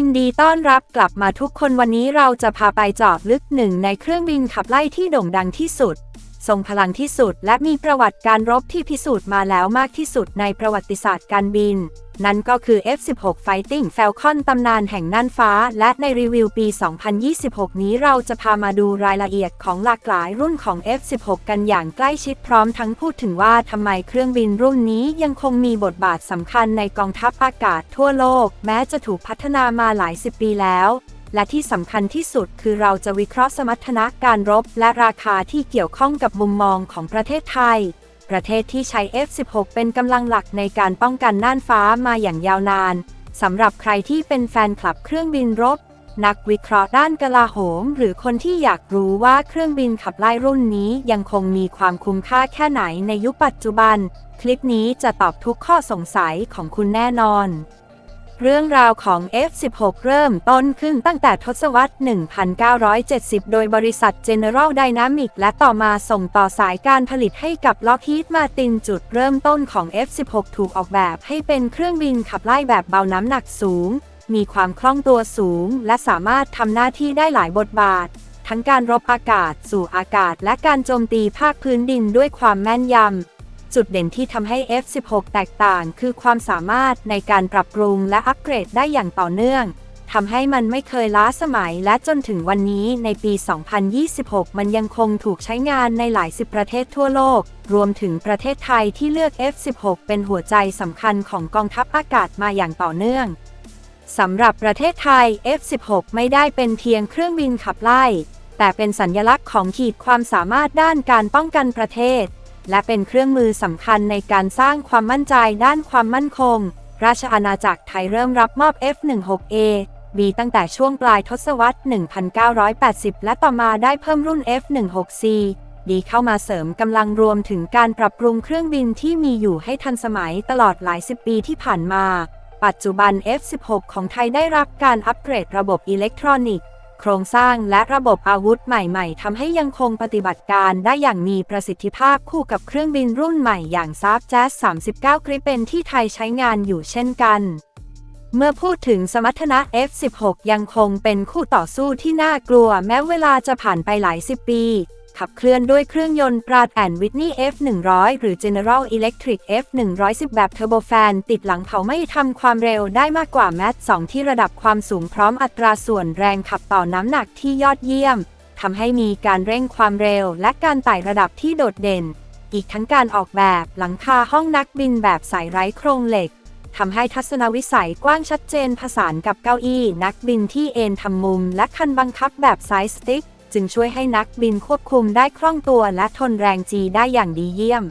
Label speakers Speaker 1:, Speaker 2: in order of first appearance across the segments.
Speaker 1: ยินดีต้อนรับกลับมาทุกคนวันนี้เราจะพาไปเจาะลึกหนึ่งในเครื่องบินขับไล่ที่โด่งดังที่สุด ทรงพลังที่สุดและมีประวัติการรบที่พิสูจน์มาแล้วมากที่สุดในประวัติศาสตร์การบิน นั่นก็คือ F-16 Fighting Falcon ตำนานแห่งน่านฟ้า และในรีวิวปี 2026 นี้เราจะพามาดูรายละเอียดของหลากหลายรุ่นของ F-16 กันอย่างใกล้ชิดพร้อมทั้งพูดถึงว่าทำไมเครื่องบินรุ่นนี้ยังคงมีบทบาทสำคัญในกองทัพอากาศทั่วโลก แม้จะถูกพัฒนามาหลายสิบปีแล้วและที่สำคัญที่สุดคือเราจะวิเคราะห์สมรรถนะการรบ และราคาที่เกี่ยวข้องกับมุมมองของประเทศไทย ประเทศที่ใช้ F-16 เป็นกำลังหลักในการป้องกันน่านฟ้ามาอย่างยาวนานสำหรับใครที่เป็นแฟนคลับเครื่องบินรบ นักวิเคราะห์ด้านกลาโหม หรือคนที่อยากรู้ว่าเครื่องบินขับไล่รุ่นนี้ยังคงมีความคุ้มค่าแค่ไหนในยุคปัจจุบัน คลิปนี้จะตอบทุกข้อสงสัยของคุณแน่นอน เรื่องราวของ F16 เริ่มต้นขึ้นตั้งแต่ทศวรรษ 1970 โดยบริษัท General Dynamics และต่อมาส่งต่อสายการผลิตให้กับ Lockheed Martin จุดเริ่มต้นของ F16 ถูกออกแบบให้เป็นเครื่องบินขับไล่แบบเบาน้ำหนักสูง มีความคล่องตัวสูง และสามารถทำหน้าที่ได้หลายบทบาท ทั้งการรบอากาศ สู่อากาศ และการโจมตีภาคพื้นดินด้วยความแม่นยำ จุดเด่นที่ทำให้ F16 แตกต่างคือความสามารถในการปรับปรุงและอัปเกรดได้อย่างต่อเนื่องทำให้มันไม่เคยล้าสมัยและจนถึงวันนี้ในปี 2026 มันยังคงถูกใช้งานในหลายสิบประเทศทั่วโลก รวมถึงประเทศไทยที่เลือก F16 เป็นหัวใจสำคัญของกองทัพอากาศมาอย่างต่อเนื่องสำหรับประเทศไทย F16 ไม่ได้เป็นเพียงเครื่องบินขับไล่ แต่เป็นสัญญลักษณ์ของขีดความสามารถด้านการป้องกันประเทศ และเป็นเครื่องมือสำคัญในการสร้างความมั่นใจด้านความมั่นคง ราชอาณาจักรไทยเริ่มรับมอบ F16A B ตั้งแต่ช่วงปลายทศวรรษ 1980 และต่อมาได้เพิ่มรุ่น F16C ดีเข้ามาเสริมกำลังรวมถึงการปรับปรุงเครื่องบินที่มีอยู่ให้ทันสมัยตลอดหลายสิบปีที่ผ่านมา ปัจจุบัน F16 ของไทยได้รับการอัปเกรดระบบอิเล็กทรอนิกส์ โครงสร้างและระบบอาวุธใหม่ ๆทำให้ยังคงปฏิบัติการได้อย่างมีประสิทธิภาพคู่กับเครื่องบินรุ่นใหม่อย่างซาบแจ๊ส39 กริปเปนที่ไทยใช้งานอยู่เช่นกัน เมื่อพูดถึงสมรรถนะ F16 ยังคงเป็นคู่ต่อสู้ที่น่ากลัวแม้เวลาจะผ่านไปหลายสิบปี ขับเคลื่อนด้วยเครื่องยนต์ปราดแอนวิทนี F100 หรือ General Electric F110 แบบเทอร์โบแฟน ติดหลังเขาไม่ทำความเร็วได้มากกว่าแมท2ที่ระดับความสูงพร้อมอัตราส่วนแรงขับต่อน้ำหนักที่ยอดเยี่ยมทำให้มีการเร่งความเร็วและการไต่ระดับที่โดดเด่น อีกทั้งการออกแบบหลังคาห้องนักบินแบบสายไร้โครงเหล็กทำให้ทัศนวิสัยกว้างชัดเจนผสานกับเก้าอี้นักบินที่เอนทำมุมและคันบังคับแบบไซส์สติ๊ก จึงช่วยให้นักบินควบคุมได้คล่องตัวและทนแรงจีได้อย่างดีเยี่ยม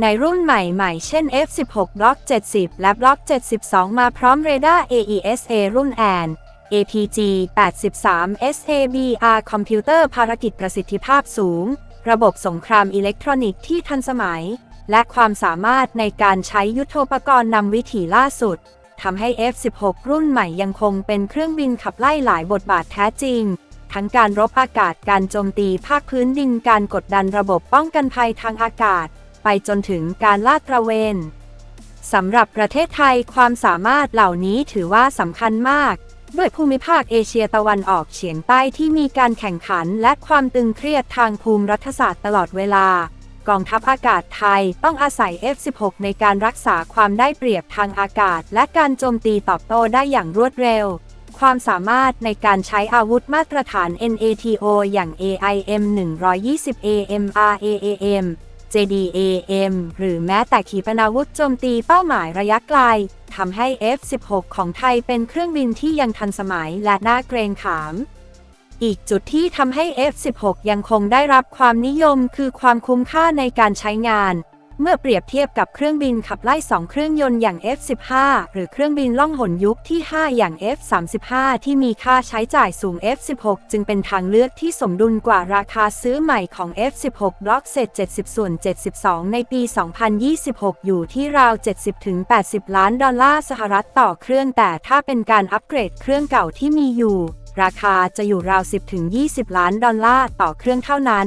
Speaker 1: ในรุ่นใหม่ๆ เช่น F16 Block 70 และ Block 72 มาพร้อมเรดาร์ AESA รุ่นแอน APG 83 SABR คอมพิวเตอร์ภารกิจประสิทธิภาพสูง ระบบสงครามอิเล็กทรอนิกส์ที่ทันสมัย และความสามารถในการใช้ยุทโธปกรณ์นำวิถีล่าสุดทำให้ F16 รุ่นใหม่ยังคงเป็นเครื่องบินขับไล่หลายบทบาทแท้จริง ทั้งการรบอากาศการโจมตีภาคพื้นดินการกดดันระบบป้องกันภัยทางอากาศ ไปจนถึงการลาดตระเวนสำหรับประเทศไทยความสามารถเหล่านี้ถือว่าสำคัญมาก ด้วยภูมิภาคเอเชียตะวันออกเฉียงใต้ที่มีการแข่งขันและความตึงเครียดทางภูมิรัฐศาสตร์ตลอดเวลา กองทัพอากาศไทยต้องอาศัย F16 ในการรักษาความได้เปรียบทางอากาศ และการโจมตีตอบโต้ได้อย่างรวดเร็ว ความสามารถในการใช้อาวุธมาตรฐาน NATO อย่าง AIM 120 AMR AAM JDAM หรือแม้แต่ขีปนาวุธโจมตีเป้าหมายระยะไกลทำให้ F16 ของไทยเป็นเครื่องบินที่ยังทันสมัยและน่าเกรงขาม อีกจุดที่ทำให้ F16 ยังคงได้รับความนิยมคือความคุ้มค่าในการใช้งาน เมื่อเปรียบเทียบกับเครื่องบินขับไล่2เครื่องยนต์อย่าง F15 หรือเครื่องบินล่องหนยุคที่ 5 อย่าง F35 ที่มีค่าใช้จ่ายสูง F16 จึงเป็นทางเลือกที่สมดุลกว่าราคาซื้อใหม่ของ F16 Block เศษ 70 ส่วน 72 ในปี 2026 อยู่ที่ราว 70-80 ล้านดอลลาร์สหรัฐต่อเครื่องแต่ถ้าเป็นการอัปเกรดเครื่องเก่าที่มีอยู่ ราคาจะอยู่ราว 10-20 ล้านดอลลาร์ต่อเครื่องเท่านั้น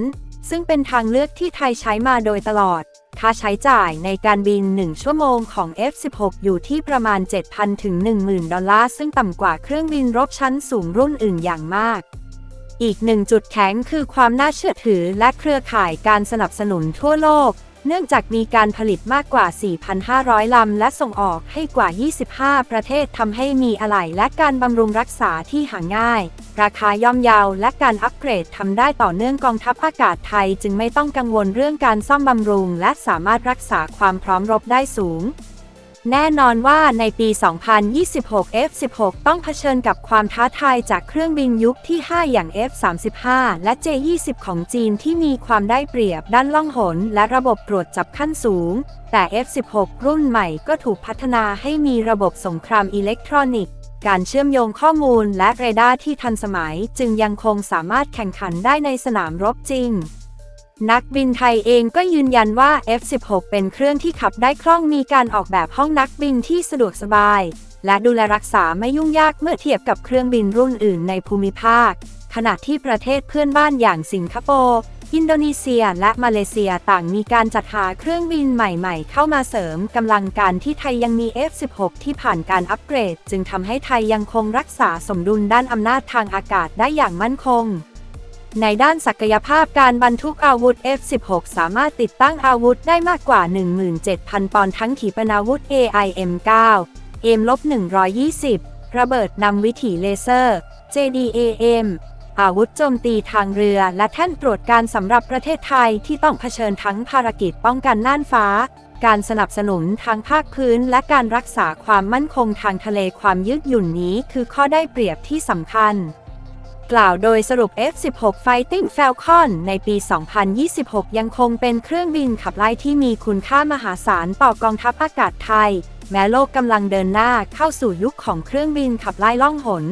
Speaker 1: ซึ่งเป็นทางเลือกที่ไทยใช้มาโดยตลอด ค่าใช้จ่ายในการบิน 1 ชั่วโมงของ F16 อยู่ที่ประมาณ 7,000 ถึง 10,000 ดอลลาร์ ซึ่งต่ำกว่าเครื่องบินรบชั้นสูงรุ่นอื่นอย่างมากอีกหนึ่งจุดแข็งคือความน่าเชื่อถือและเครือข่ายการสนับสนุนทั่วโลก เนื่องจากมีการผลิตมากกว่า 4,500 ลำ และส่งออกให้กว่า 25 ประเทศทำให้มีอะไหล่และการบำรุงรักษาที่หาง่าย ราคาย่อมเยาและการอัปเกรดทำได้ต่อเนื่องกองทัพอากาศไทย จึงไม่ต้องกังวลเรื่องการซ่อมบำรุง และสามารถรักษาความพร้อมรบได้สูง แน่นอนว่าในปี 2026 F16 ต้องเผชิญกับความท้าทายจากเครื่องบินยุคที่ 5 อย่าง F35 และ J20 ของจีนที่มีความได้เปรียบด้านล่องหน และระบบตรวจจับขั้นสูง แต่ F16 รุ่นใหม่ก็ถูกพัฒนาให้มีระบบสงครามอิเล็กทรอนิกส์ การเชื่อมโยงข้อมูลและเรดาร์ที่ทันสมัย จึงยังคงสามารถแข่งขันได้ในสนามรบจริง นักบินไทยเองก็ยืนยันว่า F16 เป็นเครื่องที่ขับได้คล่องมีการออกแบบห้องนักบินที่สะดวกสบาย และดูแลรักษาไม่ยุ่งยากเมื่อเทียบกับเครื่องบินรุ่นอื่นในภูมิภาค ขณะที่ประเทศเพื่อนบ้านอย่างสิงคโปร์อินโดนีเซียและมาเลเซียต่างมีการจัดหาเครื่องบินใหม่ๆ เข้ามาเสริมกำลังการที่ไทยยังมี F16 ที่ผ่านการอัปเกรด จึงทำให้ไทยยังคงรักษาสมดุลด้านอำนาจทางอากาศได้อย่างมั่นคง ในด้านศักยภาพการบรรทุกอาวุธ F16 สามารถติดตั้งอาวุธได้มากกว่า 17,000 ปอนด์ทั้งขีปนาวุธ AIM-9 M-120 ระเบิดนำวิถีเลเซอร์ JDAM อาวุธโจมตีทางเรือและแท่นตรวจการสำหรับประเทศไทยที่ต้องเผชิญทั้งภารกิจป้องกันน่านฟ้า การสนับสนุนทางภาคพื้น และการรักษาความมั่นคงทางทะเลความยืดหยุ่นนี้คือข้อได้เปรียบที่สำคัญ กล่าวโดยสรุป F-16 Fighting Falcon ในปี 2026 ยังคงเป็นเครื่องบินขับไล่ที่มีคุณค่ามหาศาลต่อกองทัพอากาศไทย แม้โลกกำลังเดินหน้าเข้าสู่ยุคของเครื่องบินขับไล่ล่องหน